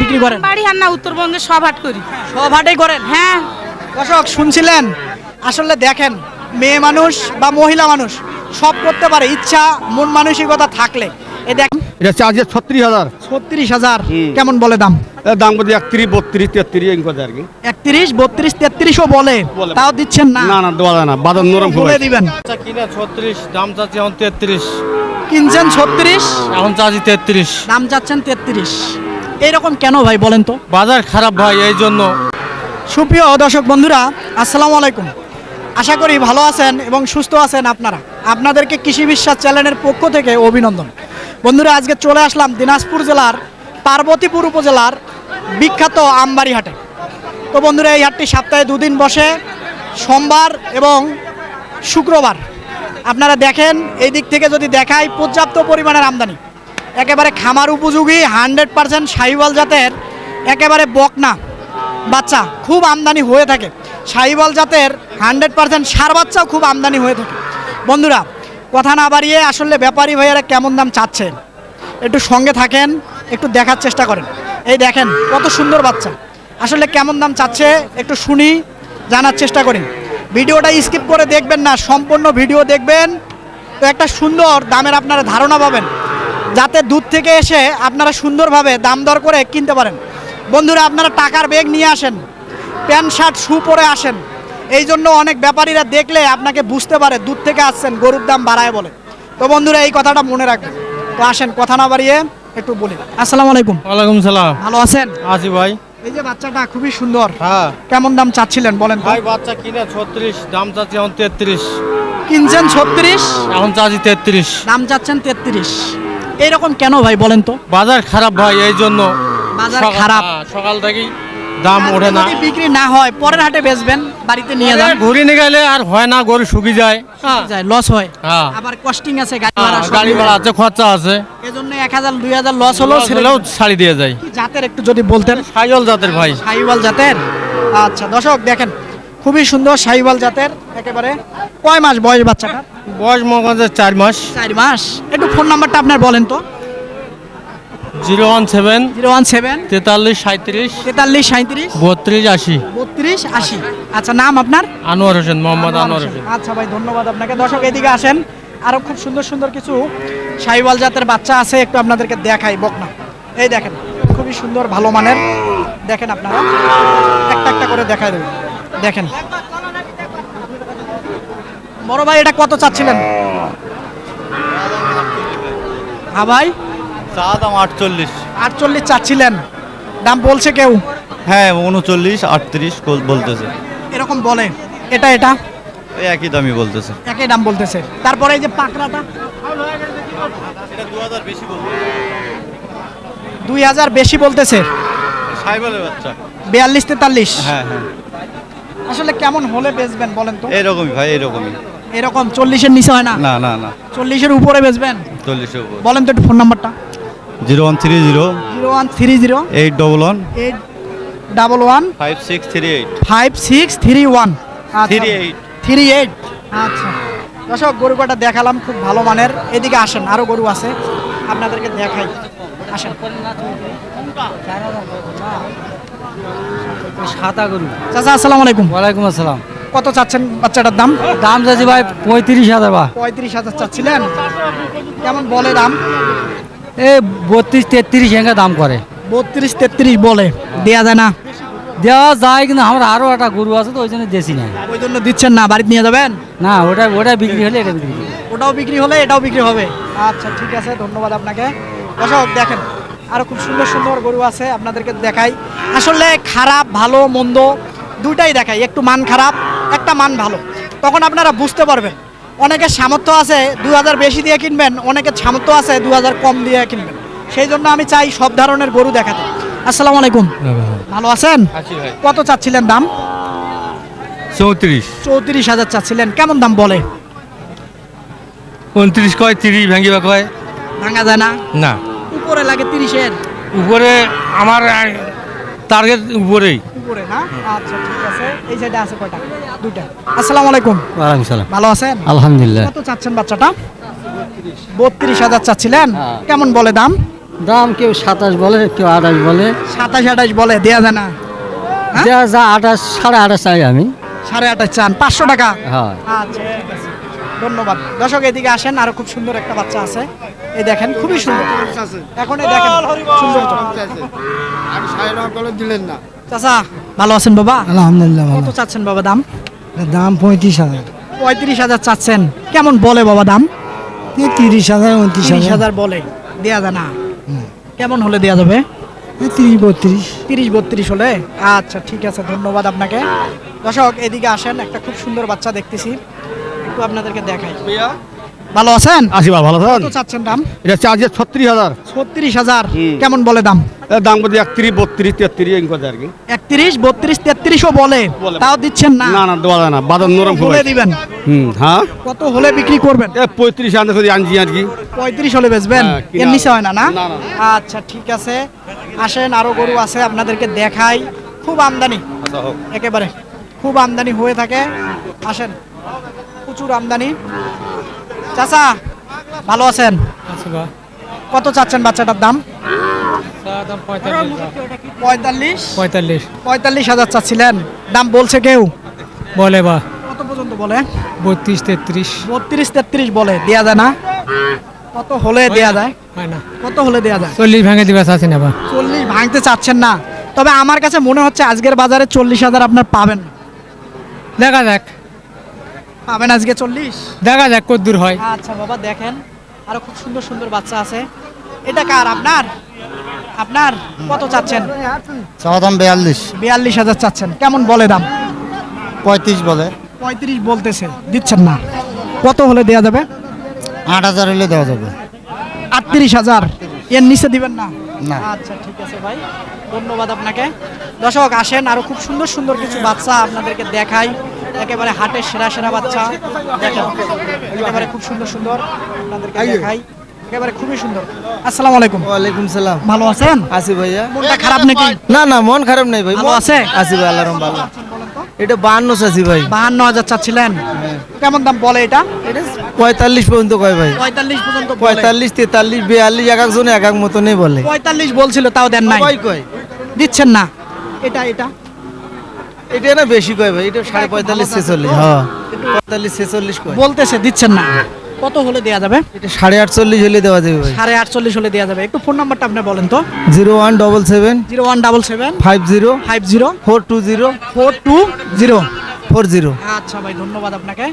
বিক্রি করেন? বাড়ি আর না উত্তরবঙ্গে সব হাট করি। সব হাটেই করেন? হ্যাঁ। দর্শক শুনছিলেন? আসলে দেখেন মেয়ে মানুষ বা মহিলা মানুষ সব করতে পারে ইচ্ছা মন মানসিকতা থাকলে। এই দেখ এটা চার্জে ছত্রিশ হাজার। ছত্রিশ হাজার কেমন বলে দাম? দাম বলছি একত্রিশ বত্রিশ তেত্রিশ এই কথা আর কি। একত্রিশ বত্রিশ তেত্রিশও বলে। বলে। তাও দিচ্ছেন না? না না দেওয়া যায় না বাজার নরম বলে দিবেন। আচ্ছা কিনা ছত্রিশ দাম চাচ্ছি এখন তেত্রিশ। কিনছেন ছত্রিশ? এখন চাচ্ছি তেত্রিশ। দাম চাচ্ছেন তেত্রিশ। এইরকম কেন ভাই বলেন তো? বাজার খারাপ ভাই এই জন্য। সুপ্রিয় দর্শক বন্ধুরা আসসালামু আলাইকুম। আশা করি ভালো আছেন এবং সুস্থ আছেন আপনারা। আপনাদেরকে কৃষি বিশ্বাস চ্যানেলের পক্ষ থেকে অভিনন্দন। বন্ধুরা আজকে চলে আসলাম দিনাজপুর জেলার পার্বতীপুর উপজেলার বিখ্যাত আমবাড়ি হাটে। তো বন্ধুরা এই হাটটি সপ্তাহে দুদিন বসে সোমবার এবং শুক্রবার। আপনারা দেখেন এই দিক থেকে যদি দেখাই পর্যাপ্ত পরিমাণের আমদানি। একেবারে খামার উপযোগী, হান্ড্রেড পার্সেন্ট সাহিওয়াল জাতের, একেবারে বকনা বাচ্চা খুব আমদানি হয়ে থাকে। সাহিওয়াল জাতের হান্ড্রেড পার্সেন্ট সার বাচ্চাও খুব আমদানি হয়ে থাকে। বন্ধুরা, কথা না বাড়িয়ে আসলে ব্যাপারী ভাইয়েরা কেমন দাম চাচ্ছে? একটু সঙ্গে থাকেন, একটু দেখার চেষ্টা করেন। এই দেখেন, কত সুন্দর বাচ্চা। আসলে কেমন দাম চাচ্ছে একটু শুনি, জানার চেষ্টা করি। ভিডিওটা স্কিপ করে দেখবেন না, সম্পূর্ণ ভিডিও দেখবেন। তো একটা সুন্দর দামের আপনারা ধারণা পাবেন। যাতে দূর থেকে এসে আপনারা সুন্দরভাবে দাম দর করে কিনতে পারেন। বন্ধুরা আপনারা টাকার ব্যাগ নিয়ে আসেন প্যান্ট শার্ট শু পরে আসেন। এই জন্য অনেক ব্যাপারীরা দেখলে আপনাকে বুঝতে পারে দূর থেকে আসছেন গরুর দাম বাড়ায় বলে। তো বন্ধুরা এই কথাটা মনে রাখবেন। তো আসেন কথা না বাড়িয়ে একটু বলি। আসসালামু আলাইকুম। ওয়ালাইকুম সালাম। ভালো আছেন? আছি ভাই। এই যে বাচ্চাটা খুবই সুন্দর। হ্যাঁ। কেমন দাম চাচ্ছিলেন বলেন ভাই বাচ্চা কিনে ছত্রিশ দাম চাচ্ছি এখন তেত্রিশ। কিনছেন ছত্রিশ? এখন চাচ্ছি তেত্রিশ। দাম চাচ্ছেন তেত্রিশ। এইরকম কেন ভাই বলেন তো? বাজার খারাপ ভাই এই জন্য বাজার সকাল- খারাপ। হ্যাঁ, সকাল থেকেই দাম ওঠে না। যদি বিক্রি না হয় পরের হাটে বেচবেন বাড়িতে নিয়ে যান। ঘুরে নিয়ে গেলে আর হয় না গরু শুকিয়ে যায়। হ্যাঁ। যায় লস হয়। হ্যাঁ। আবার কস্টিং আছে গাড়ি হ্যাঁ, ভাড়া সব গাড়ি। ভাড়া আছে খরচা আছে। এজন্য এক হাজার দুই হাজার লস হলেও ছেড়ে হলেও দিন। ছাড়ি দিয়ে যায়। জাতের একটু যদি বলতেন? সাইজল জাতের ভাই। সাইওয়াল জাতের? আচ্ছা দর্শক দেখেন খুবই সুন্দর সাইওয়াল জাতের একেবারে কয় মাস বয়স বাচ্চাটা বয়স মনে চার মাস। চার মাস। একটু ফোন নাম্বারটা আপনার বলেন তো। Zero one seven zero one seven তেতাল্লিশ সাঁত্রিশ তেতাল্লিশ সাঁত্রিশ বত্রিশ আশি। বত্রিশ আশি। আচ্ছা নাম আপনার? আনোয়ার হোসেন মোহাম্মদ আনোয়ার হোসেন। আচ্ছা ভাই ধন্যবাদ আপনাকে। দর্শক এদিকে আসেন। আরও খুব সুন্দর সুন্দর কিছু সাইওয়াল জাতের বাচ্চা আছে একটু আপনাদেরকে দেখাই বকনা। এই দেখেন খুবই সুন্দর ভালো মানের। দেখেন আপনারা। একটা একটা করে দেখাই দেবেন দেখেন। বড় ভাই এটা কত চাচ্ছিলেন? হ্যাঁ ভাই? চা দাম আটচল্লিশ। আটচল্লিশ চাচ্ছিলেন। দাম বলছে কেউ? হ্যাঁ উনচল্লিশ আটত্রিশ বল- বলতেছে। এরকম বলে। এটা এটা? এই একই দামই বলতেছে। একই দাম বলতেছে। তারপরে এই যে পাকড়াটা? দুই হাজার বেশি বলতেছে? বিয়াল্লিশ তেতাল্লিশ? হ্যাঁ হ্যাঁ। আসলে কেমন হলে বেচবেন বলেন তো? এরকমই ভাই এইরকমই। এরকম চল্লিশের নিচে হয় না? না না না। চল্লিশের উপরে বেচবেন? চল্লিশের উপর। বলেন তো একটু ফোন নাম্বারটা zero one three zero. Zero one three zero. Eight double one. Eight double one. Five six three eight. Five six three one. Three eight. Three eight. আচ্ছা। দর্শক গরু কটা দেখালাম খুব ভালো মানের। এদিকে আসেন আরও গরু আছে। আপনাদেরকে দেখাই। আসেন। সাদা গরু। চাচা আসসালামু আলাইকুম। ওয়ালাইকুম আসসালাম। কত চাচ্ছেন বাচ্চাটার দাম? দাম চাচ্ছি ভাই পঁয়ত্রিশ হাজার বা পঁয়ত্রিশ হাজার চাচ্ছিলেন। কেমন বলে দাম? এই বত্রিশ তেত্রিশ এঙ্গা দাম করে। বত্রিশ তেত্রিশ বলে। দেয়া যায় না। দেওয়া যায় কিন্তু আমার আরও একটা গরু আছে তো ওই জন্য দেশি নাই। ওই জন্য দিচ্ছেন না বাড়িতে নিয়ে যাবেন? না ওটা ওটা বিক্রি হলে এটা বিক্রি ওটাও বিক্রি হলে এটাও বিক্রি হবে। আচ্ছা ঠিক আছে ধন্যবাদ আপনাকে। দর্শক দেখেন আরও খুব সুন্দর সুন্দর গরু আছে আপনাদেরকে দেখাই। আসলে খারাপ ভালো মন্দ দুইটাই দেখাই একটু মান খারাপ। একটা মান ভালো। তখন আপনারা বুঝতে পারবেন। অনেকের সামর্থ্য আছে দু হাজার বেশি দিয়ে কিনবেন অনেকের সামর্থ্য আছে দু হাজার কম দিয়ে কিনবেন। সেই জন্য আমি চাই সব ধরনের গরু দেখাতে। আসসালামু আলাইকুম। ভালো আছেন? কত চাচ্ছিলেন দাম? চৌত্রিশ। চৌত্রিশ হাজার চাচ্ছিলেন। কেমন দাম বলে? উনত্রিশ কয় তিরিশ ভাঙিবা কয়? ভাঙা যায় না? না। উপরে লাগে তিরিশের। উপরে আমার টার্গেট উপরেই। উপরে না? আচ্ছা ঠিক আছে। এই সাইডে আছে কয়টা? দুইটা। আসসালামু আলাইকুম। ওয়ালাইকুম সালাম। ভালো আছেন? আলহামদুলিল্লাহ। কত চাচ্ছেন বাচ্চাটা? বত্রিশ হাজার চাচ্ছিলেন। হ্যাঁ। কেমন বলে দাম? দাম কেউ সাতাশ বলে কেউ আঠাশ বলে। সাতাশ আঠাশ বলে দেয়া যায় না। হ্যাঁ? যা যা আঠাশ সাড়ে আঠাশ চাই আমি। সাড়ে আঠাশ চান পাঁচশো টাকা? হ্যাঁ। আচ্ছা ঠিক আছে। ধন্যবাদ। দর্শক এদিকে আসেন আরও খুব সুন্দর একটা বাচ্চা আছে। এই দেখেন খুবই সুন্দর। এখন এই দেখেন সুন্দর দিলেন না। চাচা ভালো আছেন বাবা? আলহামদুলিল্লাহ কত চাচ্ছেন বাবা দাম? দাম পঁয়ত্রিশ হাজার। পঁয়ত্রিশ হাজার চাচ্ছেন। কেমন বলে বাবা দাম? তিরিশ হাজার উনত্রিশ তিরিশ হাজার। বলে। দেয়া যায় না। কেমন হলে দেওয়া যাবে? তিরিশ বত্রিশ। তিরিশ বত্রিশ হলে? আচ্ছা ঠিক আছে ধন্যবাদ আপনাকে। দর্শক এদিকে আসেন একটা খুব সুন্দর বাচ্চা দেখতেছি। একটু আপনাদেরকে দেখাই। ভালো আছেন? আসি ভালো আছেন? কত চাচ্ছেন দাম? এটা চার্জে ছত্রিশ হাজার। ছত্রিশ হাজার। কেমন বলে দাম? দাম বলছি একত্রিশ বত্রিশ তেত্রিশ ইনকো আর কি। একত্রিশ বত্রিশ তেত্রিশও বলে। বলে। তাও দিচ্ছেন না? না না দেওয়া যায় না। বাজার নরম হয়ে দিবেন? হুম হ্যাঁ? কত হলে বিক্রি করবেন? পঁয়ত্রিশ আনতে করে আনছি আর কি। পঁয়ত্রিশ হলে বেচবেন? হ্যাঁ, এর নিচে হয় না না? না, না। আচ্ছা ঠিক আছে। আসেন আরও গরু আছে আপনাদেরকে দেখাই। খুব আমদানি। একেবারে। খুব আমদানি হয়ে থাকে। আসেন প্রচুর আমদানি। চাচা ভালো আছেন? কত চাচ্ছেন বাচ্চাটার দাম? পঁয়তাল্লিশ পঁয়তাল্লিশ? পঁয়তাল্লিশ। হাজার চাচ্ছিলেন। দাম বলছে কেউ? বলে বা। কত পর্যন্ত বলে? বত্রিশ তেত্রিশ। বত্রিশ তেত্রিশ বলে দেয়া যায় না? কত হলে দেয়া যায়? হয় না। কত হলে দেয়া যায়? চল্লিশ ভেঙে দিবে আছে না বা। চল্লিশ ভাঙতে চাচ্ছেন না। তবে আমার কাছে মনে হচ্ছে আজকের বাজারে চল্লিশ হাজার আপনার পাবেন। দেখা যাক। পাবেন আজকে চল্লিশ? দেখা যাক কত দূর হয়। আচ্ছা বাবা দেখেন। আরও খুব সুন্দর সুন্দর বাচ্চা আছে। এটা কার? আপনার? আপনার? কত চাচ্ছেন? দাম বিয়াল্লিশ। বিয়াল্লিশ হাজার চাচ্ছেন। কেমন বলে দাম? পঁয়ত্রিশ বলে। পঁয়ত্রিশ বলতেছে। দিচ্ছেন না। কত হলে দেয়া যাবে? আট হাজার হলে দেওয়া যাবে। আটত্রিশ হাজার। এর নিচে দিবেন না? না। আচ্ছা ঠিক আছে ভাই। ধন্যবাদ আপনাকে। দর্শক আসেন আরও খুব সুন্দর সুন্দর কিছু বাচ্চা আপনাদেরকে দেখাই। একেবারে হাটের সেরা সেরা বাচ্চা। দেখেন একেবারে খুব সুন্দর সুন্দর আপনাদেরকে দেখাই। একেবারে খুবই সুন্দর। আসসালামু আলাইকুম। ওয়ালাইকুম সালাম। ভালো আছেন? আসি ভাইয়া। মনটা খারাপ নাকি? না না মন খারাপ নাই ভাই। ভালো আছে? আসি ভাই আল্লাহ ভালো এটা বাহান্ন চাচ্ছি ভাই। বাহান্ন হাজার চাচ্ছিলেন? কেমন দাম বলে এটা? পঁয়তাল্লিশ পর্যন্ত কয় ভাই? পঁয়তাল্লিশ পর্যন্ত পঁয়তাল্লিশ তেতাল্লিশ বিয়াল্লিশ এক একজন এক এক মতনই বলে। পঁয়তাল্লিশ বলছিল তাও দেন নাই। কয় কয়। দিচ্ছেন না। এটা এটা? এটা না বেশি কয় ভাই এটা সাড়ে পঁয়তাল্লিশ ছেচল্লিশ হ্যাঁ। পঁয়তাল্লিশ ছেচল্লিশ বলতেছে দিচ্ছেন না। কত হলে দেওয়া যাবে? এটা সাড়ে আটচল্লিশ হলে দেওয়া যাবে ভাই। সাড়ে আটচল্লিশ হলে দেওয়া যাবে। একটু ফোন নাম্বারটা আপনি বলেন তো। Zero one double seven zero one double seven five zero five zero four two zero four two zero. Four zero. আচ্ছা ভাই ধন্যবাদ আপনাকে।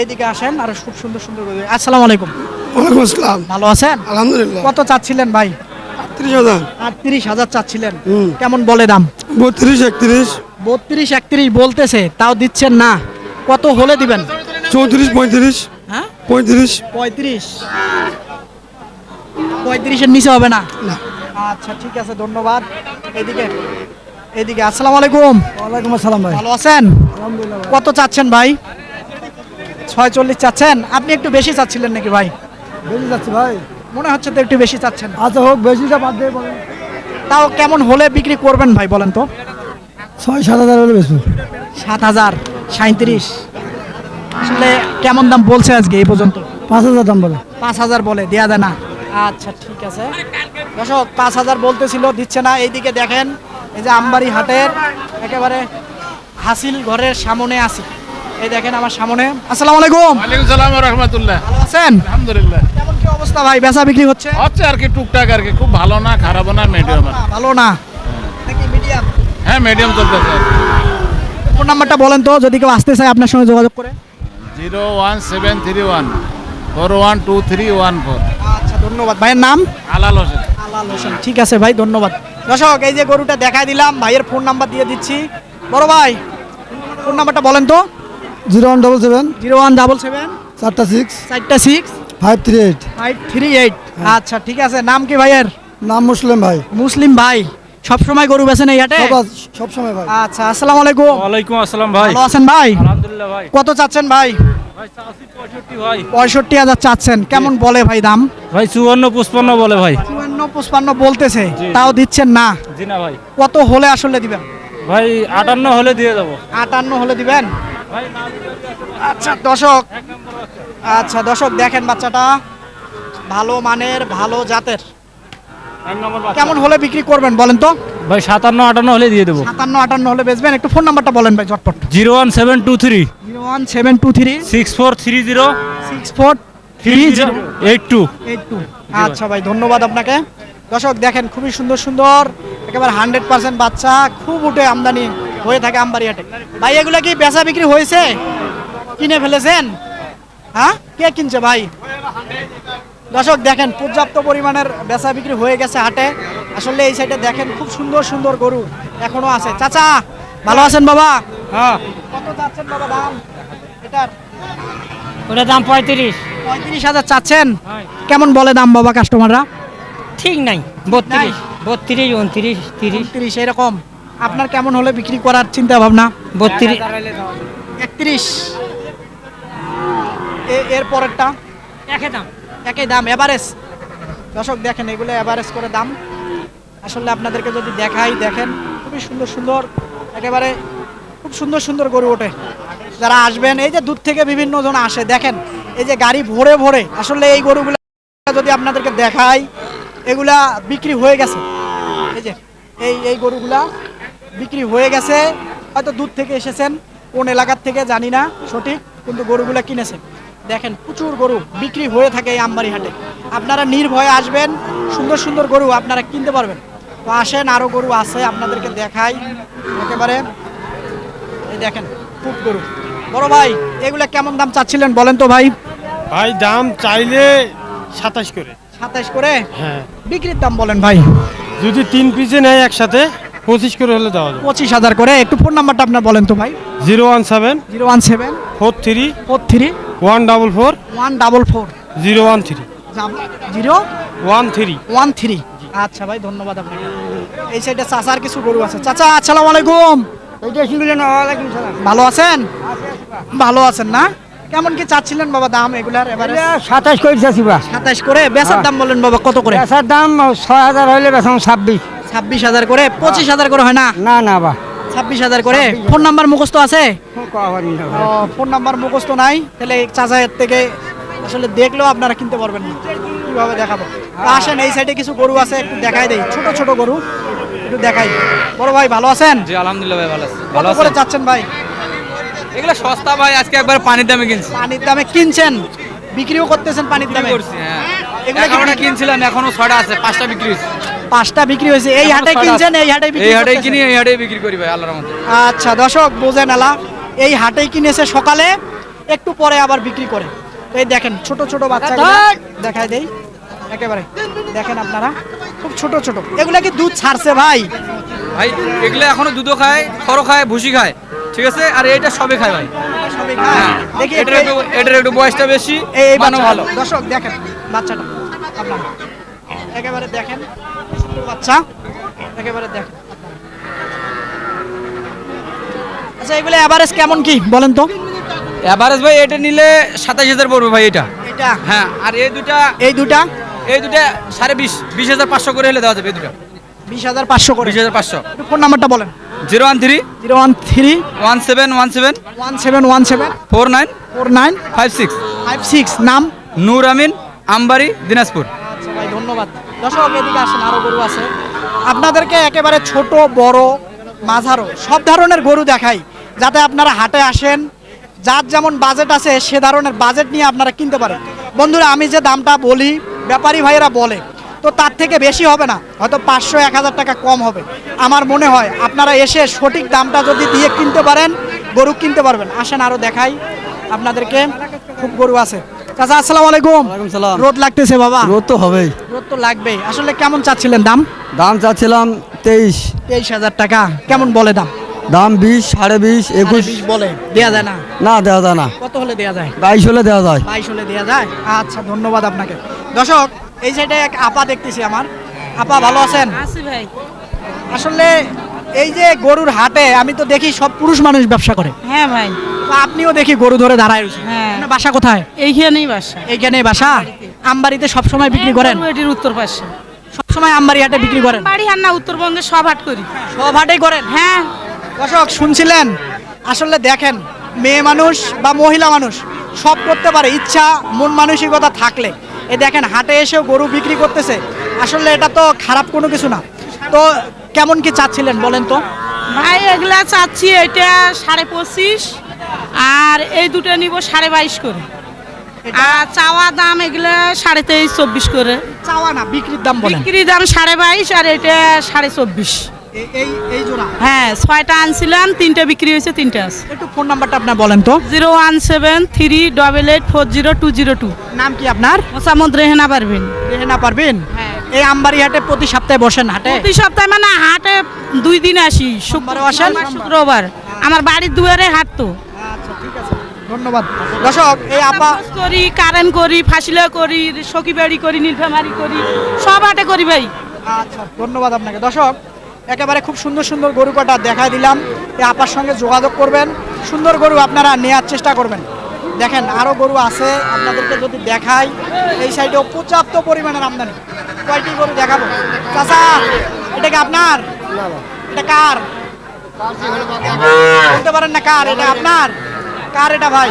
এইদিকে আসেন আর খুব সুন্দর সুন্দর আসসালামু আলাইকুম। ওয়ালাইকুম আসসালাম। ভালো আছেন? আলহামদুলিল্লাহ। কত চাচ্ছিলেন ভাই? ত্রিশ হাজার। আটত্রিশ হাজার চাচ্ছিলেন। কেমন বলে দাম? বত্রিশ একত্রিশ। বত্রিশ একত্রিশ বলতেছে তাও দিচ্ছেন না। কত হলে দিবেন? চৌত্রিশ পঁয়ত্রিশ। পঁয়ত্রিশ। পঁয়ত্রিশ। পঁয়ত্রিশের নিচে হবে না? আচ্ছা ঠিক আছে ধন্যবাদ। এদিকে এদিকে আসসালামু আলাইকুম। ওয়ালাইকুম আসসালাম ভাই। ভালো আছেন? কত চাচ্ছেন ভাই? ছয় চল্লিশ চাচ্ছেন? আপনি একটু বেশি চাচ্ছিলেন নাকি ভাই? বেশি যাচ্ছে ভাই। মনে হচ্ছে তো একটু বেশি চাচ্ছেন। আচ্ছা হোক বেশিটা বাদ দিয়ে বলেন। তাও কেমন হলে বিক্রি করবেন ভাই বলেন তো? ছয় সাত হাজার হলে বেশি সাত হাজার সাঁত্রিশ আসলে কেমন দাম বলছে আজকে এই পর্যন্ত? পাঁচ হাজার দাম বলে। পাঁচ হাজার বলে দেয়া যায় না। আচ্ছা ঠিক আছে। দর্শক পাঁচ হাজার বলতেছিল দিচ্ছে না। এইদিকে দেখেন এই যে আমবাড়ি হাটের একেবারে হাসিল ঘরের সামনে আছি। এই দেখেন আমার সামনে। আসসালামু আলাইকুম। ওয়ালাইকুম সালাম রহমতুল্লাহ। ভালো আছেন? আলহামদুলিল্লাহ। কেমন কি অবস্থা ভাই? বেচা বিক্রি হচ্ছে? হচ্ছে আর কি টুকটাক আর কি। খুব ভালো না খারাপ না মিডিয়াম না, ভালো না। নাকি মিডিয়াম হ্যাঁ মিডিয়াম চলতেছে ফোন নাম্বারটা বলেন তো যদি কেউ আসতে চায় আপনার সঙ্গে যোগাযোগ করে। Zero one seven three one four one two three one four. আচ্ছা ধন্যবাদ। ভাইয়ের নাম? আলাল হোসেন। আলাল হোসেন ঠিক আছে ভাই ধন্যবাদ। দর্শক এই যে গরুটা দেখাই দিলাম ভাইয়ের ফোন নাম্বার দিয়ে দিচ্ছি। বড় ভাই ফোন নাম্বারটা বলেন তো। Zero one double seven zero one double seven চারটা সিক্স চারটা six five three eight five three eight আচ্ছা ঠিক আছে নাম কি ভাইয়ের? নাম মুসলিম ভাই। মুসলিম ভাই। সব সময় গরু বেছেন এই হাটে? সব সময় ভাই। আচ্ছা আসসালামু আলাইকুম। ওয়ালাইকুম আসসালাম ভাই। ভালো আছেন ভাই? আলহামদুলিল্লাহ ভাই। কত চাচ্ছেন ভাই? পঁয়ষট্টি হাজার চাচ্ছেন। কেমন বলে ভাই দাম? ভাই চুয়ান্ন পুষ্পান্ন বলে ভাই। চুয়ান্ন পঁচপান্ন বলতেছে তাও দিচ্ছেন না? জি না ভাই। কত হলে আসলে দিবেন? ভাই আটান্ন হলে দিয়ে যাব আটান্ন হলে দিবেন? ভাই আচ্ছা দর্শক। আচ্ছা দর্শক দেখেন বাচ্চাটা। ভালো মানের ভালো জাতের। কেমন হলে বিক্রি করবেন বলেন তো? ভাই সাতান্ন আটান্ন হলে দিয়ে দেবো। সাতান্ন আটান্ন হলে বেচবেন। একটু ফোন নাম্বারটা বলেন ভাই ঝটপট। Zero one seven two three. Zero one seven two three. Six four three zero. Six four three zero. Eight two. Eight two. আচ্ছা ভাই ধন্যবাদ আপনাকে। দর্শক দেখেন খুবই সুন্দর সুন্দর একেবারে হান্ড্রেড পার্সেন্ট বাচ্চা খুব উঠে আমদানি হয়ে থাকে আমবাড়ি হাটে ভাই এগুলো কি বেচা বিক্রি হয়েছে? কিনে ফেলেছেন? হ্যাঁ? কে কিনছে ভাই? দর্শক দেখেন পর্যাপ্ত পরিমাণের বেচা বিক্রি হয়ে গেছে হাটে। আসলে এই সাইডে দেখেন খুব সুন্দর সুন্দর গরু এখনও আছে। চাচা ভালো আছেন বাবা? হ্যাঁ। কত চাচ্ছেন বাবা দাম? এটার? ওটার দাম পঁয়ত্রিশ। পঁয়ত্রিশ হাজার চাচ্ছেন? কেমন বলে দাম বাবা কাস্টমাররা ঠিক নাই। বত্রিশ। বত্রিশ উনত্রিশ তিরিশ। তিরিশ এরকম। আপনার কেমন হলে বিক্রি করার চিন্তা ভাবনা বত্রিশ একত্রিশ। এর পরেরটা? একই দাম। একই দাম এভারেজ দর্শক, দেখেন, এগুলো এভারেজ করে দাম। আসলে আপনাদেরকে যদি দেখাই, দেখেন, খুবই সুন্দর সুন্দর, একেবারে খুব সুন্দর সুন্দর গরু ওঠে। যারা আসবেন, এই যে দূর থেকে বিভিন্ন জন আসে, দেখেন, এই যে গাড়ি ভরে ভরে, আসলে এই গরুগুলো যদি আপনাদেরকে দেখাই, এগুলা বিক্রি হয়ে গেছে। এই যে, এই এই গরুগুলা বিক্রি হয়ে গেছে, হয়তো দূর থেকে এসেছেন, কোন এলাকার থেকে জানি না সঠিক, কিন্তু গরুগুলা কিনেছেন। দেখেন প্রচুর গরু বিক্রি হয়ে থাকে এই আমবাড়ি হাটে। আপনারা নির্ভয়ে আসবেন সুন্দর সুন্দর গরু আপনারা কিনতে পারবেন। তো আসেন আরও গরু আছে আপনাদেরকে দেখাই। একেবারে এই দেখেন খুব গরু। বড় ভাই এগুলো কেমন দাম চাচ্ছিলেন বলেন তো ভাই? ভাই দাম চাইলে সাতাশ করে। সাতাইশ করে? হ্যাঁ। বিক্রির দাম বলেন ভাই। যদি তিন পিসে নেয় একসাথে পঁচিশ করে হলে দেওয়া যাবে। পঁচিশ হাজার করে। একটু ফোন নাম্বারটা আপনার বলেন তো ভাই। Zero one seven zero one seven four three four three one double four one double four. Zero one three. Zero one three. One three. আচ্ছা ভাই ধন্যবাদ আপনাকে। এই সাইডে চাচার কিছু গরু আছে। চাচা আসসালামু আলাইকুম। ভালো আছেন? ভালো আছেন না? কেমন কি চাচ্ছিলেন বাবা দাম এগুলার এবারে? সাতাশ করে চাচ্ছি বা সাতাইশ করে। বেচার দাম বলেন বাবা কত করে? বেচার দাম ছয় হাজার হইলে বেচাম ছাব্বিশ। ছাব্বিশ হাজার করে পঁচিশ হাজার করে হয় না? না না বা। ছাব্বিশ হাজার করে। ফোন নাম্বার মুখস্থ আছে? ফোন নাম্বার মুখস্থ নাই। তাহলে চাচায়ের থেকে আসলে দেখলেও আপনারা কিনতে পারবেন না। কীভাবে দেখাবো? আসেন এই সাইডে কিছু গরু আছে একটু দেখাই দেই। ছোট ছোট গরু একটু দেখাই। বড় ভাই ভালো আছেন? জি আলহামদুলিল্লাহ ভাই ভালো আছি। ভালো করে চাচ্ছেন ভাই? এগুলো সস্তা ভাই আজকে একবার পানির দামে কিনছি। পানির দামে কিনছেন? বিক্রিও করতেছেন পানির দামে? করছি হ্যাঁ। এগুলো কিনছিলাম এখনও ছয়টা আছে পাঁচটা বিক্রি হয়েছে। পাঁচটা বিক্রি হয়েছে। এই হাটে কিনছেন? এই হাটে বিক্রি এই করতেছেন? কিনি এই হাটেই বিক্রি করি ভাই আল্লাহর মধ্যে আচ্ছা দর্শক বোঝেন এলা এই হাটে কিনেছে সকালে একটু পরে আবার বিক্রি করে। এই দেখেন ছোট ছোট বাচ্চা দেখায় দেই। একেবারে দেখেন আপনারা খুব ছোট ছোট। এগুলা কি দুধ ছাড়ছে ভাই? ভাই এগুলো এখনও দুধও খায় খড়ও খায় ভুসি খায়। ঠিক আছে? আর এটা সবে খায় ভাই। সবই খায়। হ্যাঁ দেখি এটার একটু এটার একটু বয়সটা বেশি এই ভালো। দর্শক দেখেন বাচ্চাটা আপনার। একেবারে দেখেন বাচ্চা। একেবারে দেখেন আচ্ছা এগুলো এভারেজ কেমন কি বলেন তো? এভারেজ ভাই এটা নিলে সাতাশ হাজার পড়বে ভাই এটা। এটা? হ্যাঁ আর এই দুটা এই দুটা? এই দুটা সাড়ে বিশ বিশ হাজার পাঁচশো করে হলে দেওয়া যাবে এই দুটা। বিশ হাজার পাঁচশো করে। বিশ হাজার পাঁচশো। ফোন নাম্বারটা বলেন। Zero one three. Zero one three. One seven one seven. One seven one seven. Four nine. Four nine. Five six. Five six. নাম? নূর আমিন আমবাড়ি দিনাজপুর। ধন্যবাদ। দর্শক, এদিকে আসেন, আরও গরু আছে। আপনাদেরকে একেবারে ছোট, বড়, মাঝারো, সব ধরনের গরু দেখাই, যাতে আপনারা হাটে আসেন। যার যেমন বাজেট আছে, সে ধরনের বাজেট নিয়ে আপনারা কিনতে পারেন। বন্ধুরা, আমি যে দামটা বলি, ব্যাপারী ভাইয়েরা বলে, তো তার থেকে বেশি হবে না, হয়তো পাঁচশো, এক হাজার টাকা কম হবে। আমার মনে হয়, আপনারা এসে সঠিক দামটা যদি দিয়ে কিনতে পারেন, গরু কিনতে পারবেন। আসেন আরও দেখাই। আপনাদেরকে খুব গরু আছে। চাচা আসসালামু আলাইকুম। সালাম। রোদ লাগতেছে বাবা। রোদ তো হবেই। রোদ তো লাগবেই। আসলে কেমন চাচ্ছিলেন দাম? দাম চাচ্ছিলাম তেইশ। তেইশ হাজার টাকা। কেমন বলে দাম? দাম বিশ সাড়ে বিশ একুশ। বিশ বলে। দেয়া যায় না? না দেওয়া যায় না। কত হলে দেয়া যায়? বাইশ হলে দেওয়া যায়। বাইশ হলে দেয়া যায়? আচ্ছা ধন্যবাদ আপনাকে। দর্শক এই সাইডে এক আপা দেখতেছি আমার। আপা ভালো আছেন? আসি ভাই। আসলে এই যে গরুর হাটে আমি তো দেখি সব পুরুষ মানুষ ব্যবসা করে। হ্যাঁ ভাই। তো আপনিও দেখি গরু ধরে দাঁড়ায় রয়েছে হ্যাঁ। আপনার বাসা কোথায়? এইখানেই বাসা। এইখানে বাসা? আমবাড়িতে। সবসময় বিক্রি করেন? এটির উত্তর পাশে। সবসময় আমবাড়ি হাটে বিক্রি করেন? বাড়ি হান্না উত্তরবঙ্গে সব হাট করি। সব হাটেই করেন? হ্যাঁ। দর্শক শুনছিলেন? আসলে দেখেন মেয়ে মানুষ বা মহিলা মানুষ সব করতে পারে ইচ্ছা মন মানসিকতা থাকলে। এ দেখেন হাটে এসেও গরু বিক্রি করতেছে। আসলে এটা তো খারাপ কোনো কিছু না। তো কেমন কি চাচ্ছিলেন বলেন তো? ভাই এগুলা চাচ্ছি এটা সাড়ে পঁচিশ আর এই দুটো নিব সাড়ে বাইশ করে। আর চাওয়া দাম এগুলা সাড়ে তেইশ চব্বিশ করে। চাওয়া না বিক্রির দাম বলেন। বিক্রি দাম সাড়ে বাইশ আর এটা সাড়ে চব্বিশ। এই- এই এই জোড়া? হ্যাঁ ছয়টা আনছিলাম তিনটে বিক্রি হয়েছে তিনটে আছে। একটু ফোন নাম্বারটা আপনার বলেন তো। Zero one seven three double eight four zero two zero two. নাম কি আপনার? মোসামদ রেহেনা পারবেন দেখে না পারবেন হ্যাঁ। এই আমবাড়ি হাটে প্রতি সপ্তাহে বসেন হাটে? প্রতি সপ্তাহে মানে হাটে দুই দিন আসি সোমবারেও আসেন? শুক্রবার, শুক্রবার। আমার বাড়ির দুয়ারে হাট তো। আচ্ছা ধন্যবাদ। দর্শক এই আপা করি কারেন্ট করি ফাঁসিলা করি সকিবাড়ি করি নীলফামারি করি সব হাটে করি ভাই। আচ্ছা ধন্যবাদ আপনাকে। দর্শক একেবারে খুব সুন্দর সুন্দর গরু কটা দেখাই দিলাম। এই আপার সঙ্গে যোগাযোগ করবেন। সুন্দর গরু আপনারা নেওয়ার চেষ্টা করবেন। দেখেন আরও গরু আছে। আপনাদেরকে যদি দেখাই এই সাইডেও পর্যাপ্ত পরিমাণের আমদানি। কয়টি গরু দেখাবো? চাচা এটা কি আপনার? এটা কার? বলতে পারেন না কার এটা আপনার? কার এটা ভাই?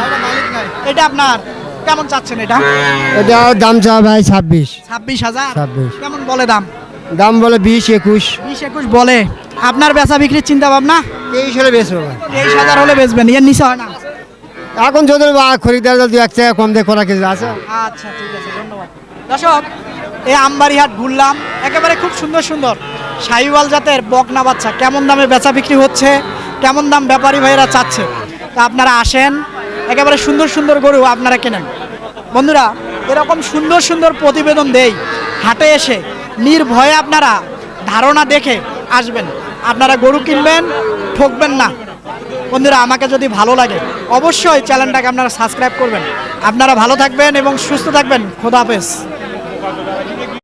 এটা আপনার? কেমন চাচ্ছেন এটা? এটা দাম চাওয়া ভাই ছাব্বিশ। ছাব্বিশ হাজার? 26 কেমন বলে দাম? দাম বলে বিশ একুশ। বিশ একুশ বলে। আপনার বেচা বিক্রির চিন্তা ভাবনা তেইশ হলে ভাই। তেইশ হাজার হলে বেচবেন এর নিচে হয় না? এখন যদি খরিদ্দার যদি এক টাকা কম দিয়ে করা কিছু আছে। আচ্ছা ঠিক আছে ধন্যবাদ। দর্শক এই আমবাড়িহাট ঘুরলাম। একেবারে খুব সুন্দর সুন্দর সাইওয়াল জাতের বকনা বাচ্চা। কেমন দামে বেচা বিক্রি হচ্ছে? কেমন দাম ব্যাপারী ভাইয়েরা চাচ্ছে? তা আপনারা আসেন। একেবারে সুন্দর সুন্দর গরু আপনারা কেনেন। বন্ধুরা, এরকম সুন্দর সুন্দর প্রতিবেদন দেই। হাটে এসে নির্ভয়ে আপনারা ধারণা দেখে আসবেন। আপনারা গরু কিনবেন, ঠকবেন না। বন্ধুরা, আমাকে যদি ভালো লাগে, অবশ্যই চ্যানেলটাকে আপনারা সাবস্ক্রাইব করবেন। আপনারা ভালো থাকবেন এবং সুস্থ থাকবেন। খোদা হাফেজ।